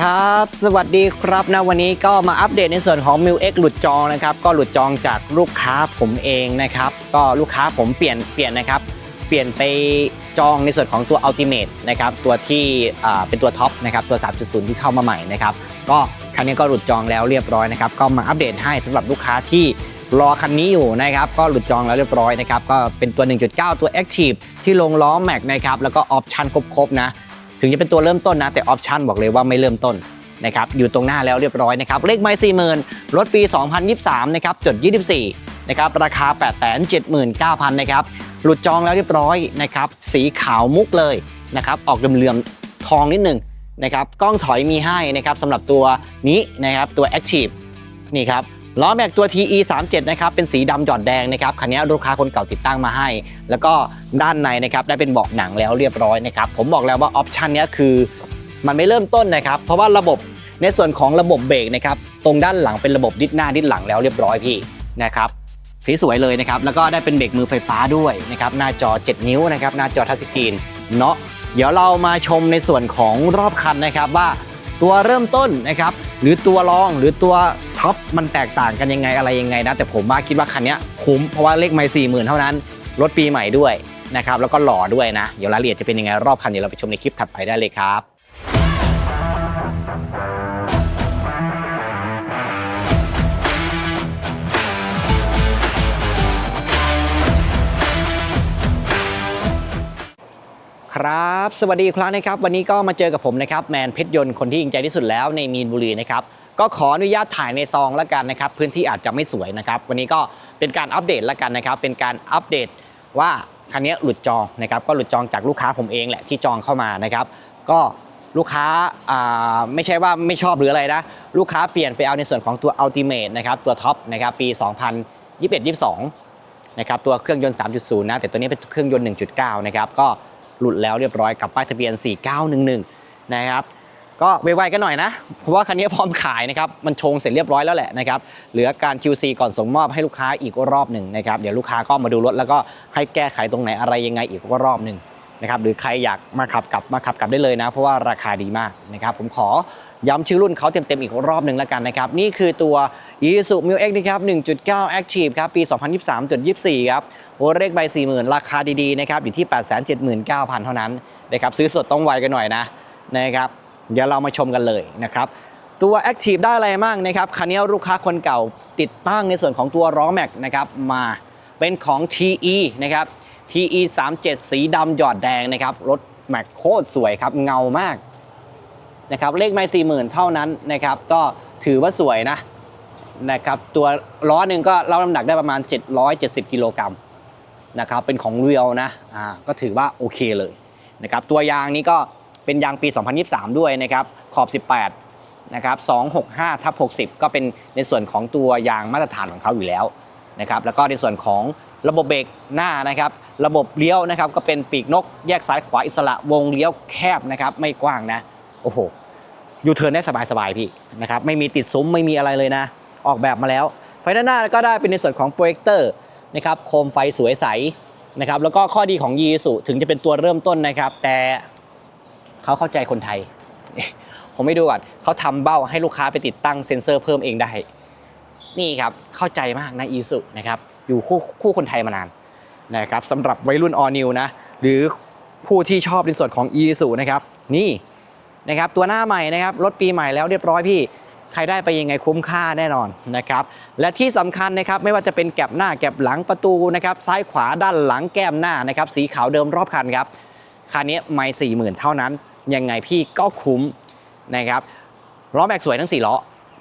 ครับ สวัสดีครับนะวันนี้ก็มาอัปเดตในส่วนของ m ิ l X หลุดจองนะครับ ก็หลุดจองจากลูกค้าผมเองนะครับ ก็ลูกค้าผมเปลี่ยนเปลี่ยนนะครับ เปลี่ยนไปจองในส่วนของตัว Ultimate นะครับ ตัวที่เป็นตัวท็อปนะครับตัว 3.0 ที่เข้ามาใหม่นะครับ ก็คันนี้ก็หลุดจองแล้วเรียบร้อยนะครับ ก็มาอัปเดตให้สำหรับลูกค้าที่รอคันนี้อยู่นะครับ ก็หลุดจองแล้วเรียบร้อยนะครับ ก็เป็นตัว 1.9 ตัว Active ที่ลงล้อแม็กนะครับ แล้วก็ออปชั่นครบๆนะ ถึงจะเป็นตัวเริ่มต้นนะ แต่ออปชันบอกเลยว่าไม่เริ่มต้นนะครับอยู่ตรงหน้าแล้วเรียบร้อยนะครับเลขไม่สี่หมื่นรถปี 2023 นะครับจด 24 นะครับราคา 879,000 นะครับหลุดจองแล้วเรียบร้อยนะครับสีขาวมุกเลยนะครับออกเหลื่อมๆทองนิดหนึ่งนะครับกล้องถอยมีให้นะครับสำหรับตัวนี้นะครับตัว Active นี่ครับ ล้อแม็กตัว TE 37นะครับเป็นสีดำหยอดแดงนะครับคันนี้ลูกค้าคนเก่าติดตั้งมาให้ แล้วก็ด้านในนะครับได้เป็นเบาะหนังแล้วเรียบร้อยนะครับผมบอกแล้วว่าออปชันนี้คือมันไม่เริ่มต้นนะครับ เพราะว่าระบบในส่วนของระบบเบรกนะครับตรงด้านหลังเป็นระบบดิสหน้าดิสหลังแล้วเรียบร้อยพี่นะครับสีสวยเลยนะครับแล้วก็ได้เป็นเบรกมือไฟฟ้าด้วยนะครับหน้าจอ 7 นิ้วนะครับหน้าจอทัชสกรีนเนาะเดี๋ยวเรามาชมในส่วนของรอบคันนะครับว่าตัวเริ่มต้นนะครับหรือตัวรองหรือตัว ท็อปมันแตกต่างกันยังไงอะไรยังไงนะ แต่ผมว่าคิดว่าคันนี้คุ้มเพราะว่าเลขไม่สี่หมื่นเท่านั้นรถปีใหม่ด้วยนะครับแล้วก็หล่อด้วยนะ เดี๋ยวรายละเอียดจะเป็นยังไงรอบคันเดี๋ยวเราไปชมในคลิปถัดไปได้เลยครับครับ สวัสดีครั้งนะครับ วันนี้ก็มาเจอกับผมนะครับ แมนเพชรยนต์คนที่ยิงใจที่สุดแล้วในมีนบุรีนะครับ ก็ขออนุญาตถ่ายในซองแล้วกันนะครับ พื้นที่อาจจะไม่สวยนะครับ วันนี้ก็เป็นการอัปเดตแล้วกันนะครับ เป็นการอัปเดตว่าคันนี้หลุดจองนะครับ ก็หลุดจองจากลูกค้าผมเองแหละที่จองเข้ามานะครับ ก็ลูกค้าอ่าไม่ใช่ว่าไม่ชอบหรืออะไรนะ ลูกค้าเปลี่ยนไปเอาในส่วนของตัว Ultimate นะครับ ตัวท็อปนะครับปี 2021-22 นะครับ ตัวเครื่องยนต์ 3.0 นะ แต่ตัวนี้เป็นเครื่องยนต์ 1.9 นะครับ ก็หลุดแล้วเรียบร้อยกับป้ายทะเบียน 4911 นะครับ ก็ไวๆกันหน่อยนะ เพราะว่าคันนี้พร้อมขายนะครับ มันชงเสร็จเรียบร้อยแล้วแหละนะครับ เหลือการ QC ก่อนส่งมอบให้ลูกค้าอีกรอบหนึ่งนะครับ เดี๋ยวลูกค้าก็มาดูรถแล้วก็ให้แก้ไขตรงไหนอะไรยังไงอีกรอบหนึ่งนะครับ หรือใครอยากมาขับกลับมาขับกลับได้เลยนะ เพราะว่าราคาดีมากนะครับ ผมขอย้ำชื่อรุ่นเขาเต็มๆอีกรอบหนึ่งแล้วกันนะครับ นี่คือตัว Isuzu Mu X นะครับ 1.9 Active ครับ ปี 2023.24 ครับโอเลขใบ 40,000 ราคาดีๆนะครับ อยู่ที่ 879,000 เท่านั้นนะครับ ซื้อสดต้องไวกันหน่อยนะนะครับ เดี๋ยวเรามาชมกันเลยนะครับ ตัว Active ได้อะไรบ้างนะครับคันนี้ลูกค้าคนเก่าติดตั้งในส่วนของตัวล้อแม็กนะครับมาเป็นของ TE นะครับ TE 37สีดำหยอดแดงนะครับรถแม็กโคตรสวยครับเงามากนะครับเลขไม่40,000เท่านั้นนะครับก็ถือว่าสวยนะนะครับตัวล้อหนึ่งก็รับน้ำหนักได้ประมาณ 770 กิโลกรัมนะครับเป็นของเรียวนะอ่าก็ถือว่าโอเคเลยนะครับตัวยางนี้ก็ เป็นยางปี 2023 ด้วยนะครับขอบ 18 นะครับ 265ทับ60 ก็เป็นในส่วนของตัวยางมาตรฐานของเขาอยู่แล้วนะครับแล้วก็ในส่วนของระบบเบรกหน้านะครับ ระบบเลี้ยวนะครับก็เป็นปีกนกแยกซ้ายขวาอิสระวงเลี้ยวแคบนะครับไม่กว้างนะโอ้โหยูเทิร์นได้สบายๆพี่นะครับไม่มีติดซุ้มไม่มีอะไรเลยนะ ออกแบบมาแล้ว ไฟด้านหน้าก็ได้เป็นในส่วนของโปรเจคเตอร์นะครับโคมไฟสวยใสนะครับแล้วก็ข้อดีของยีสุถึงจะเป็นตัวเริ่มต้นนะครับ แต่ เขาเข้าใจคนไทย ผมไม่ดูก่อนเขาทำเบ้าให้ลูกค้าไปติดตั้งเซ็นเซอร์เพิ่มเองได้ นี่ครับเข้าใจมากนะอีสุนะครับอยู่คู่คู่คนไทยมานานนะครับสำหรับวัยรุ่นออนิวนะหรือผู้ที่ชอบในส่วนของอีสุนะครับ นี่นะครับตัวหน้าใหม่นะครับรถปีใหม่แล้วเรียบร้อยพี่ใครได้ไปยังไงคุ้มค่าแน่นอนนะครับและที่สำคัญนะครับไม่ว่าจะเป็นแก็บหน้าแก็บหลังประตูนะครับซ้ายขวาด้านหลังแก้มหน้านะครับสีขาวเดิมรอบคันครับคันนี้ไม่สี่หมื่นเท่านั้น ยังไงพี่ก็คุ้มนะครับล้อแม็กสวยทั้ง 4 ล้อ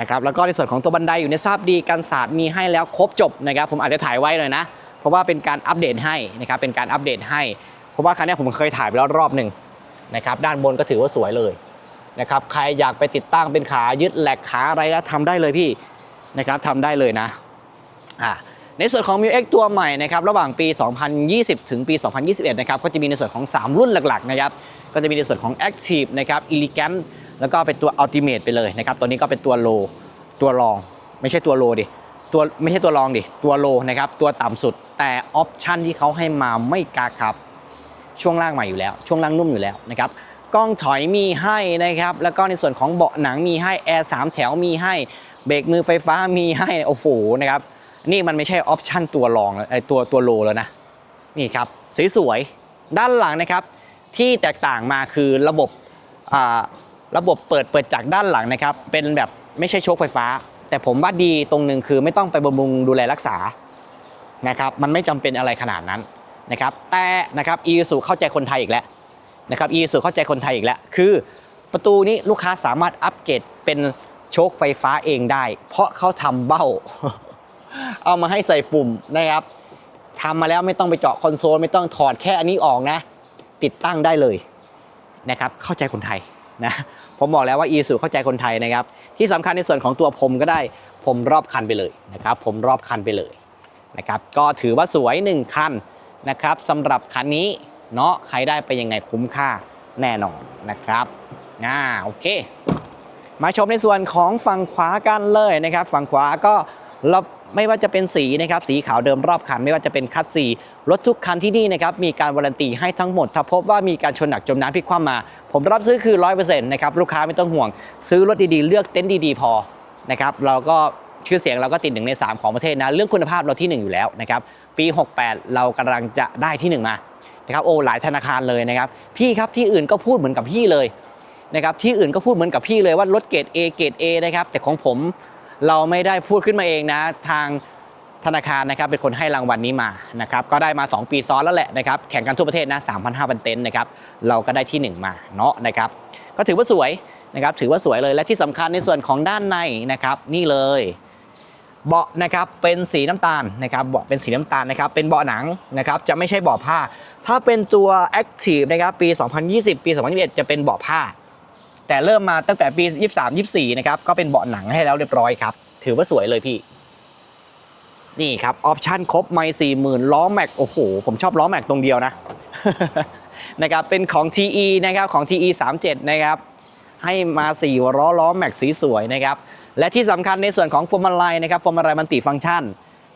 นะครับแล้วก็ในส่วนของตัวบันไดอยู่ในทราบดีกันศาสตร์มีให้แล้วครบจบนะครับผมอาจจะถ่ายไว้เลยนะ เพราะว่าเป็นการอัปเดตให้นะครับเป็นการอัปเดตให้ เพราะว่าคันนี้ผมเคยถ่ายไปแล้วรอบหนึ่งนะครับด้านบนก็ถือว่าสวยเลยนะครับใครอยากไปติดตั้งเป็นขายึดแหลกขาอะไรแล้วทำได้เลยพี่นะครับทำได้เลยนะอ่า ในส่วนของ m ิ X ตัวใหม่นะครับระหว่างปี 2020 ถึงปี 2021 นะครับก็จะมีในส่วนของ 3 รุ่นหลักๆนะครับก็จะมีในส่วนของ Active นะครับ Elegant แล้วก็เป็นตัว Ultimate ไปเลยนะครับตัวนี้ก็เป็นตัว Low ตัวรอง ไม่ใช่ตัว Low ดิตัวไม่ใช่ตัวรองดิตัว Low นะครับตัวต่ำสุดแต่ออปชันที่เขาให้มาไม่กาครับ ช่วงล่างใหม่อยู่แล้ว ช่วงล่างนุ่มอยู่แล้วนะครับกล้องถอยมีให้นะครับแล้วก็ในส่วนของเบาะหนังมีให้แอร์สามแถวมีให้เบรกมือไฟฟ้ามีให้โอ้โหนะครับ นี่มันไม่ใช่ออปชั่นตัวรองแล้วไอตัวตัวโลแล้วนะนี่ครับสสวยๆด้านหลังนะครับ ที่แตกต่างมาคือระบบระบบเปิดเปิดจากด้านหลังนะครับ เป็นแบบไม่ใช่โชคไฟฟ้า แต่ผมว่าดีตรงหนึ่งคือไม่ต้องไปบำรุงดูแลรักษานะครับ มันไม่จำเป็นอะไรขนาดนั้นนะครับ แต่นะครับอีสุเข้าใจคนไทยอีกแล้วนะครับอีสุเข้าใจคนไทยอีกแล้ว คือประตูนี้ลูกค้าสามารถอัปเกรดเป็นโชคไฟฟ้าเองได้ เพราะเขาทำเบ้า เอามาให้ใส่ปุ่มนะครับทำมาแล้วไม่ต้องไปเจาะคอนโซลไม่ต้องถอดแค่อันนี้ออกนะ ติดตั้งได้เลยนะครับเข้าใจคนไทยนะผมบอกแล้วว่า e สูเข้าใจคนไทยนะครับ ที่สำคัญในส่วนของตัวผมก็ได้ผมรอบคันไปเลยนะครับผมรอบคันไปเลยนะครับก็ถือว่าสวย 1 คันนะครับสำหรับคันนี้เนาะใครได้ไปยังไงคุ้มค่าแน่นอนนะครับอ่าโอเค มาชมในส่วนของฝั่งขวากันเลยนะครับ ฝั่งขวาก็เรา ไม่ว่าจะเป็นสีนะครับสีขาวเดิมรอบคัน ไม่ว่าจะเป็นคัดสีรถทุกคันที่นี่นะครับมีการวารันตีให้ทั้งหมด ถ้าพบว่ามีการชนหนักจมน้ำพลิกคว่ำมา ผมรับซื้อคือ 100%นะครับลูกค้าไม่ต้องห่วง ซื้อรถดีๆ เลือกเต็นท์ดีๆ พอนะครับเราก็ชื่อเสียงเราก็ติดหนึ่งใน 3 ของประเทศนะ เรื่องคุณภาพเราที่ 1 อยู่แล้วนะครับปี 68 เรากำลังจะได้ที่ 1 มานะครับโอ้หลายธนาคารเลยนะครับพี่ครับที่อื่นก็พูดเหมือนกับพี่เลยนะครับที่อื่นก็พูดเหมือนกับพี่เลยว่ารถเกรด A เกรด A นะครับแต่ของผม เราไม่ได้พูดขึ้นมาเองนะ ทางธนาคารนะครับเป็นคนให้รางวัลนี้มานะครับก็ได้มา 2 ปีซ้อนแล้วแหละนะครับแข่งกันทั่วประเทศนะ3,500 เต็นท์นะครับเราก็ได้ที่ 1 มาเนาะนะครับก็ถือว่าสวยนะครับถือว่าสวยเลยและที่สำคัญในส่วนของด้านในนะครับนี่เลยเบาะนะครับเป็นสีน้ำตาลนะครับเบาะเป็นสีน้ำตาลนะครับเป็นเบาะหนังนะครับจะไม่ใช่เบาะผ้า ถ้าเป็นตัว Active นะครับปี 2020 ปี 2021 จะเป็นเบาะผ้า แต่เริ่มมาตั้งแต่ปี 23 24 นะครับ ก็เป็นเบาะหนังให้แล้วเรียบร้อยครับ ถือว่าสวยเลยพี่ นี่ครับออปชั่นครบไม่สี่หมื่นล้อแม็ก โอ้โห ผมชอบล้อแม็กตรงเดียวนะ นะครับ เป็นของ TE นะครับ ของ TE 37 นะครับ ให้มา4ล้อล้อแม็กสีสวยนะครับ และที่สำคัญในส่วนของพวงมาลัยนะครับ พวงมาลัยมันติฟังก์ชัน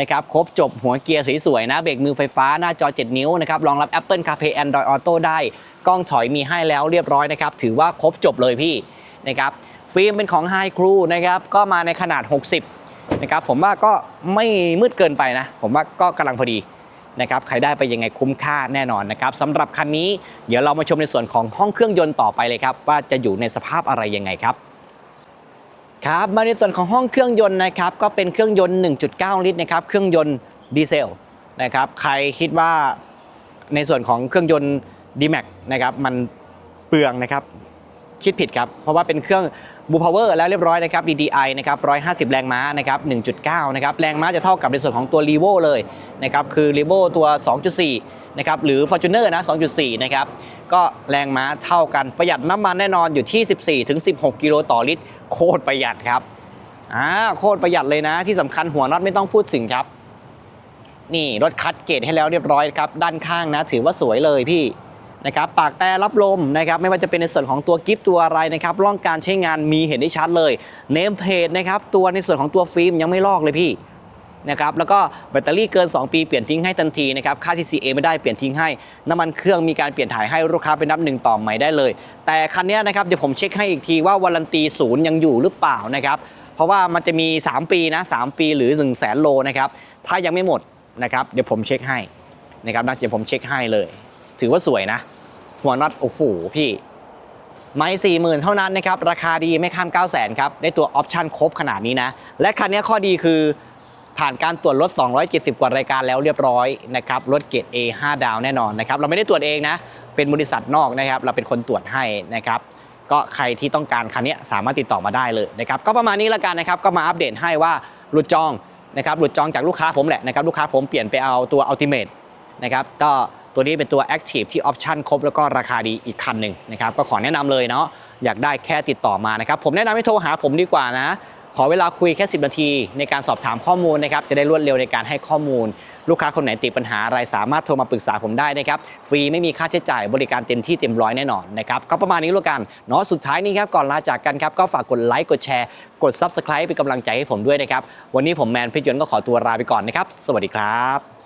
นะครับครบจบหัวเกียร์สีสวยนะ เบรกมือไฟฟ้าหน้าจอ 7 นิ้วนะครับรองรับ Apple CarPlay Android Auto ได้ กล้องถอยมีให้แล้วเรียบร้อยนะครับ ถือว่าครบจบเลยพี่นะครับฟิล์มเป็นของ High Crew นะครับก็มาในขนาด 60นะครับผมว่าก็ไม่มืดเกินไปนะ ผมว่าก็กำลังพอดีนะครับใครได้ไปยังไงคุ้มค่าแน่นอนนะครับสำหรับคันนี้เดี๋ยวเรามาชมในส่วนของห้องเครื่องยนต์ต่อไปเลยครับว่าจะอยู่ในสภาพอะไรยังไงครับ ครับมาในส่วนของห้องเครื่องยนต์นะครับก็เป็นเครื่องยนต์ 1.9 ลิตรนะครับเครื่องยนต์ดีเซลนะครับใครคิดว่าในส่วนของเครื่องยนต์ d m a x นะครับมันเปลืองนะครับคิดผิดครับ เพราะว่าเป็นเครื่องบูพาวเวอร์แล้วเรียบร้อยนะครับ DDI นะครับ 150 แรงม้านะครับ 1.9 นะครับ แรงม้าจะเท่ากับในส่วนของตัว r e v o เลยนะครับ คือ r e v o ตัว 2.4 นะครับ หรือ Fortuner นะ 2.4 นะครับ ก็แรงม้าเท่ากัน ประหยัดน้ำมันแน่นอนอยู่ที่ 14ถึง16 กิโลต่อลิตร โคตรประหยัดครับอ่าโคตรประหยัดเลยนะ ที่สำคัญหัวน็อตไม่ต้องพูดถึงครับ นี่รถคัดเกรดให้แล้วเรียบร้อยครับ ด้านข้างนะ ถือว่าสวยเลยพี่นะครับปากแต่รับลมนะครับไม่ว่าจะเป็นในส่วนของตัวกิฟต์ตัวอะไรนะครับร่องการใช้งานมีเห็นได้ชัดเลยเนมเพจนะครับตัวในส่วนของตัวฟิล์มยังไม่ลอกเลยพี่ นะครับแล้วก็แบตเตอรี่เกิน 2 ปีเปลี่ยนทิ้งให้ทันทีนะครับค่า TCA ไม่ได้เปลี่ยนทิ้งให้ น้ำมันเครื่องมีการเปลี่ยนถ่ายให้ลูกค้าไปนับหนึ่งต่อใหม่ได้เลย แต่คันนี้นะครับเดี๋ยวผมเช็คให้อีกทีว่าวารันตีศูนย์ยังอยู่หรือเปล่านะครับเพราะว่ามันจะมี 3 ปีนะ3ปีหรือ 1 0 0 0 0แสนโลนะครับถ้ายังไม่หมดนะครับเดี๋ยวผมเช็คให้นะครับนะเดี๋ยวผมเช็คให้เลย ถือว่าสวยนะ หัวน็อตโอ้โหพี่ไม่สี่หมื่นเท่านั้นนะครับราคาดีไม่ข้าม9 0 0 0 0 0ครับได้ตัวออปชั่นครบขนาดนี้นะและคันนี้ข้อดีคือ ผ่านการตรวจรถ 270 กว่ารายการแล้วเรียบร้อยนะครับรถเกรด A 5 ดาวแน่นอนนะครับเราไม่ได้ตรวจเองนะเป็นบริษัทนอกนะครับ เราเป็นคนตรวจให้นะครับก็ใครที่ต้องการคันนี้สามารถติดต่อมาได้เลยนะครับก็ประมาณนี้แล้วกันนะครับก็มาอัปเดตให้ว่าหลุดจองนะครับหลุดจองจากลูกค้าผมแหละนะครับลูกค้าผมเปลี่ยนไปเอาตัว Ultimate นะครับก็ตัวนี้เป็นตัว Active ที่ออปชั่นครบแล้วก็ราคาดีอีกคันหนึ่งนะครับก็ขอแนะนำเลยเนาะอยากได้แค่ติดต่อมานะครับผมแนะนำให้โทรหาผมดีกว่านะ ขอเวลาคุยแค่ 10 นาทีในการสอบถามข้อมูลนะครับ จะได้รวดเร็วในการให้ข้อมูล ลูกค้าคนไหนติดปัญหาอะไรสามารถโทรมาปรึกษาผมได้นะครับ ฟรีไม่มีค่าใช้จ่ายบริการเต็มที่เต็มร้อยแน่นอนนะครับ ก็ประมาณนี้แล้วกันเนาะสุดท้ายนี้ครับ ก่อนลาจากกันครับ ก็ฝากกดไลค์กดแชร์ กด Subscribe เป็นกำลังใจให้ผมด้วยนะครับวันนี้ผมแมนเพชรยนต์ก็ขอตัวลาไปก่อนนะครับสวัสดีครับ